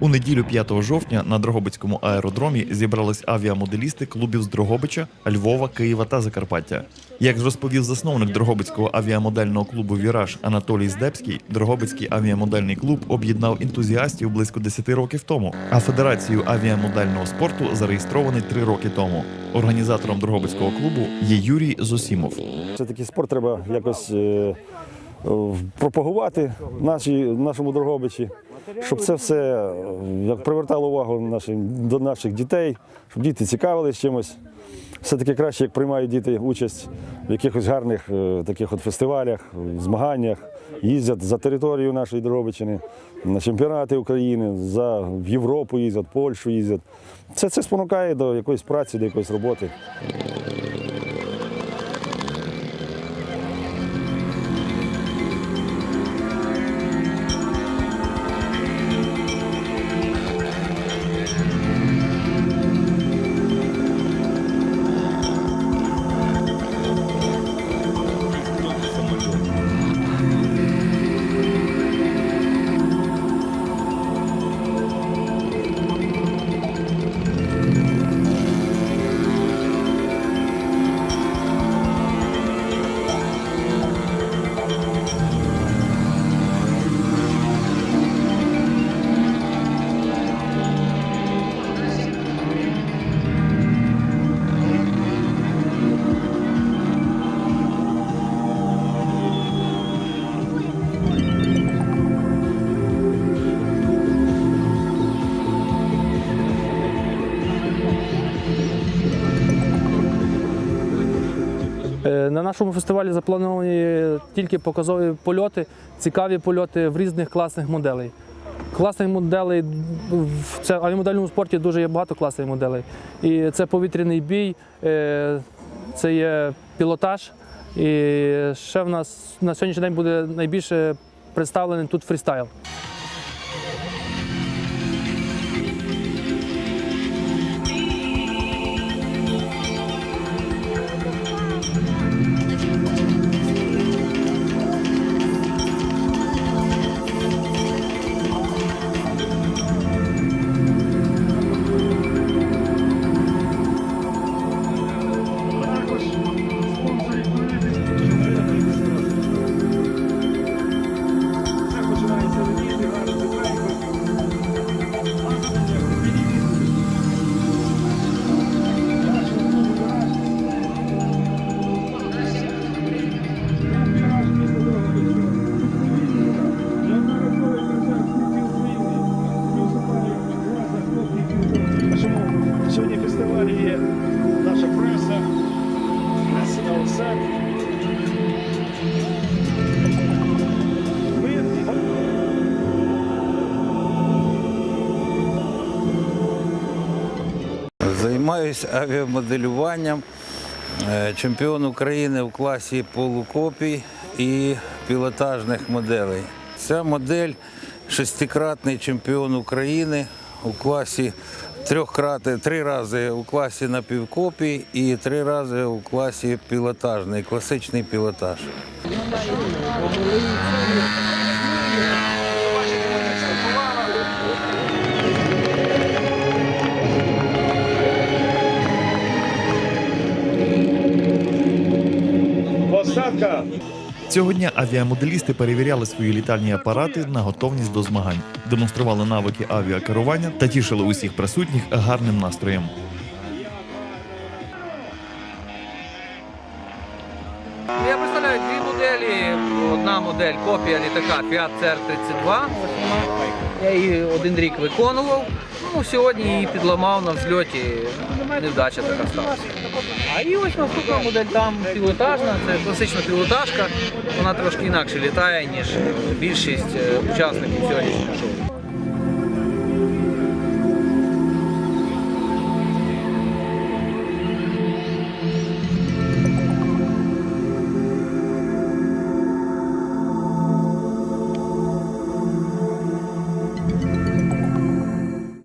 У неділю 5 жовтня на Дрогобицькому аеродромі зібрались авіамоделісти клубів з Дрогобича, Львова, Києва та Закарпаття. Як розповів засновник Дрогобицького авіамодельного клубу Віраж Анатолій Здебський, Дрогобицький авіамодельний клуб об'єднав ентузіастів близько 10 років тому, а федерацію авіамодельного спорту зареєстрований 3 роки тому. Організатором Дрогобицького клубу є Юрій Зосімов. Це такий спорт треба якось е, пропагувати в нашій, в нашому Дрогобичі, щоб це все е, як привертало увагу нашим, до наших дітей, щоб діти цікавились чимось. Все-таки краще, як приймають діти участь в якихось гарних е, таких от фестивалях, змаганнях, їздять за територію нашої Дрогобичини, на чемпіонати України, за, в Європу їздять, Польщу їздять. Це, це спонукає до якоїсь праці, до якоїсь роботи. На нашому фестивалі заплановані тільки показові польоти, цікаві польоти в різних класних моделей. Класних моделей в це авіамодельному спорті дуже є багато класних моделей. І це повітряний бій, е, це є пілотаж. І ще в нас на сьогоднішній день буде найбільше представлений тут фрістайл. Займаюся авіамоделюванням. Е, Чемпіон України в класі полукопій і пілотажних моделей. Ця модель шестикратний чемпіон України у класі трьохкрати, три рази у класі напівкопій і три рази у класі пілотажний, класичний пілотаж. посадка. Цього дня авіамоделісти перевіряли свої літальні апарати на готовність до змагань, демонстрували навики авіакерування та тішили усіх присутніх гарним настроєм. Я представляю дві моделі. Одна модель копія літака Fiat CR-32. Я її один рік виконував. Ну, сьогодні її підламав на взльоті. Невдача така сталася. А і ось наступна модель там пілотажна, це класична пілотажка. Вона трошки інакше літає, ніж більшість е, учасників сьогоднішнього шоу.